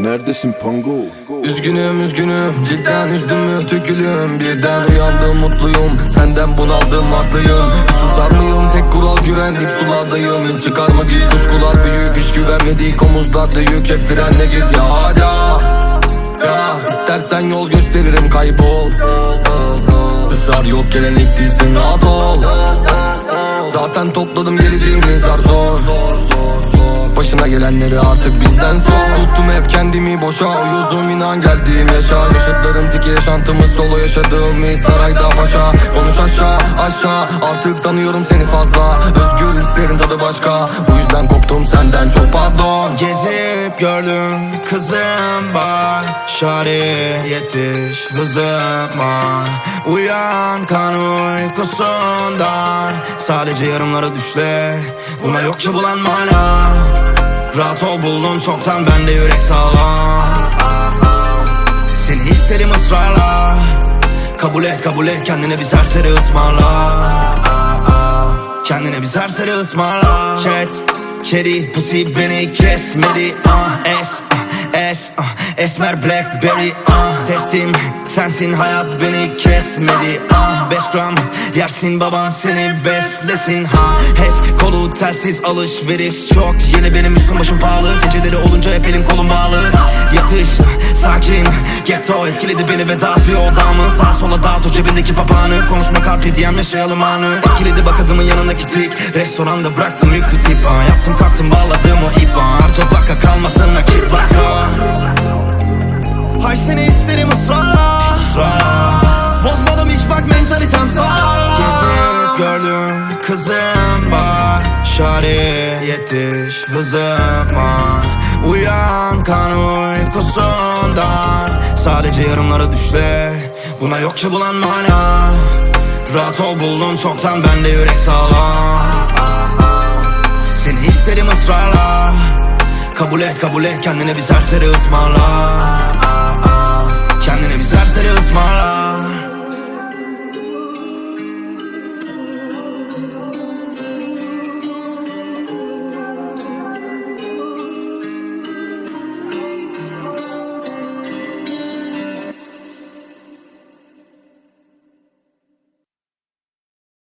Neredesin Pango? Üzgünüm üzgünüm. Cidden üzdüm mü tükülüm Birden uyandım mutluyum. Senden bunaldım haklıyım. Susar mıyım? Tek kural güven dip sulardayım. Hiç çıkarma git kuşkular? Büyük hiç güvenmedik omuzlarda yük hep frenle git. Ya hadi ya istersen yol gösteririm. Kaybol Israr yok gelen ilk değilsin. Ol. Zaten topladım geleceğimi. Zar zor Başına gelenleri artık bizden sor Tuttum hep kendimi boşa uyuzum inan geldiğim yaşa. Yaşadıklarım tiki yaşantımız solo yaşadığım iz sarayda paşa Konuş aşağı aşağı artık tanıyorum seni fazla. Özgür hislerin tadı başka. Bu yüzden koptum senden çok pardon. Gezip gördüm kızım bak Şari yetiş hızıma. Uyan kan uykusundan Sadece yarımlara düşle. Buna yok ki bulan mana Rahat ol buldum çoktan bende yürek sağlam Seni isterim ısrarla. Kabul et kabul et kendine bir serseri ısmarla. Kendine bir serseri ısmarla. Cat, kedi, pussy beni kesmedi. Ah, Es, esmer blackberry ah, Testim. Sensin hayat beni kesmedi ah, Beş gram yersin baban seni beslesin ha. Hes kolu telsiz alışveriş çok. Yeni benim üstüm başım pahalı. Geceleri olunca hep elim kolum bağlı. Yatış sakin Ghetto. Etkiledi beni ve dağıtıyor odamı. Sağ sola dağıt o cebindeki papağanı. Konuşma carpe diem yaşayalım anı. Etkiledi bak adımın yanındaki tik. Restoranda bıraktım yüklü tip ha. Yattım kalktım bağladım o ip ha. Harca plaka kalmasın nakit plaka Seni isterim ısrarla. Israrla. Bozmadım hiç bak mentalitem sağlam Gezip gördüm kızım bak. Şari yetiş hızıma Uyan kan uykusundan Sadece yarımlara düşle. Buna yok ki bulan mana. Rahat ol buldum çoktan bende yürek sağlam. Seni isterim ısrarla. Kabul et kabul et kendine bir serseri ısmarla Kendine bir serseri ısmarla